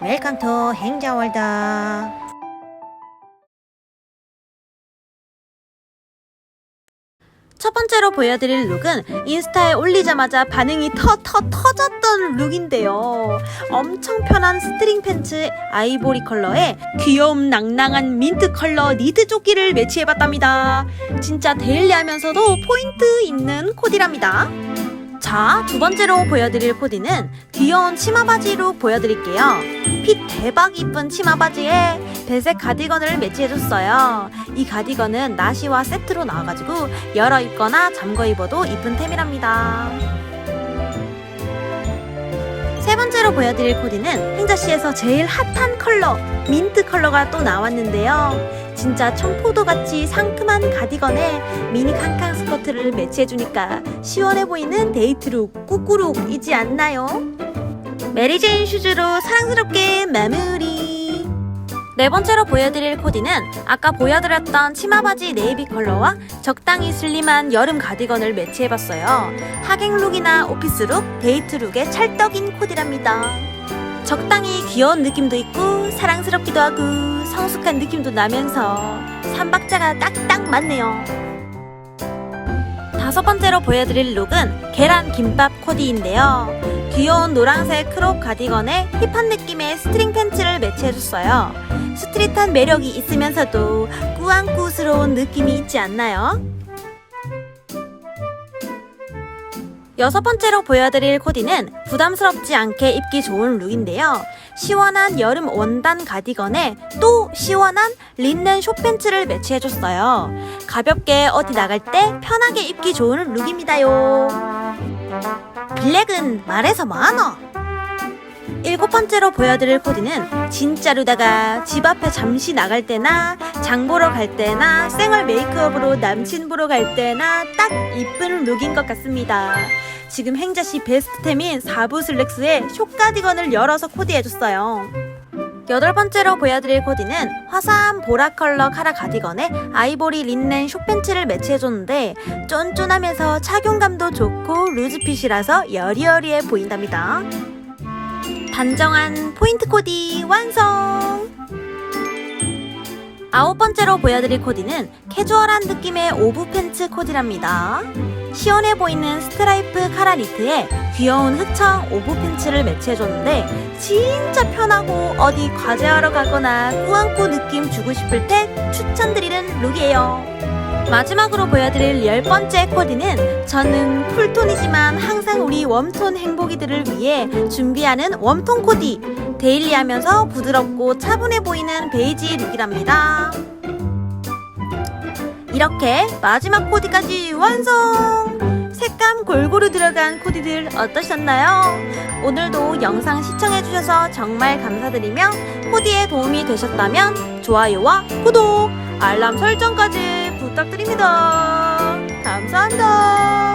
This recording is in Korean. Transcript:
웰컴 투 행자월드 첫 번째로 보여드릴 룩은 인스타에 올리자마자 반응이 터터 터졌던 룩인데요. 엄청 편한 스트링 팬츠 아이보리 컬러에 귀여움 낭낭한 민트 컬러 니트 조끼를 매치해봤답니다. 진짜 데일리하면서도 포인트 있는 코디랍니다. 자, 두 번째로 보여드릴 코디는 귀여운 치마 바지로 보여드릴게요. 핏 대박 이쁜 치마 바지에 배색 가디건을 매치해줬어요. 이 가디건은 나시와 세트로 나와가지고 열어 입거나 잠궈 입어도 이쁜 템이랍니다. 세 번째로 보여드릴 코디는 행자씨에서 제일 핫한 컬러 민트 컬러가 또 나왔는데요. 진짜 청포도같이 상큼한 가디건에 미니 캉캉 스커트를 매치해주니까 시원해 보이는 데이트룩 꾸꾸룩이지 않나요? 메리제인 슈즈로 사랑스럽게 마무리 네 번째로 보여드릴 코디는 아까 보여드렸던 치마 바지 네이비 컬러와 적당히 슬림한 여름 가디건을 매치해봤어요. 하객룩이나 오피스룩, 데이트룩의 찰떡인 코디랍니다. 적당히 귀여운 느낌도 있고 사랑스럽기도 하고 성숙한 느낌도 나면서 삼박자가 딱딱 맞네요. 다섯 번째로 보여드릴 룩은 계란 김밥 코디인데요. 귀여운 노란색 크롭 가디건에 힙한 느낌의 스트링 팬츠를 매치해줬어요. 스트릿한 매력이 있으면서도 꾸안꾸스러운 느낌이 있지 않나요? 여섯 번째로 보여드릴 코디는 부담스럽지 않게 입기 좋은 룩인데요. 시원한 여름 원단 가디건에 또 시원한 린넨 숏팬츠를 매치해줬어요. 가볍게 어디 나갈 때 편하게 입기 좋은 룩입니다요. 블랙은 말해서 뭐하노? 일곱 번째로 보여드릴 코디는 진짜로다가 집 앞에 잠시 나갈 때나 장 보러 갈 때나 생얼 메이크업으로 남친 보러 갈 때나 딱 이쁜 룩인 것 같습니다. 지금 행자씨 베스트템인 4부 슬랙스에 숏가디건을 열어서 코디해줬어요. 여덟 번째로 보여드릴 코디는 화사한 보라 컬러 카라 가디건에 아이보리 린넨 숏팬츠를 매치해줬는데 쫀쫀하면서 착용감도 좋고 루즈핏이라서 여리여리해 보인답니다. 단정한 포인트 코디 완성! 아홉 번째로 보여드릴 코디는 캐주얼한 느낌의 오브 팬츠 코디랍니다. 시원해 보이는 스트라이프 카라 니트에 귀여운 흑청 오브 팬츠를 매치해줬는데 진짜 편하고 어디 과제하러 가거나 꾸안꾸 느낌 주고 싶을 때 추천드리는 룩이에요. 마지막으로 보여드릴 열 번째 코디는 저는 쿨톤이지만 항상 우리 웜톤 행복이들을 위해 준비하는 웜톤 코디 데일리하면서 부드럽고 차분해 보이는 베이지 룩이랍니다 이렇게 마지막 코디까지 완성! 색감 골고루 들어간 코디들 어떠셨나요? 오늘도 영상 시청해주셔서 정말 감사드리며 코디에 도움이 되셨다면 좋아요와 구독, 알람 설정까지 부탁드립니다. 감사합니다.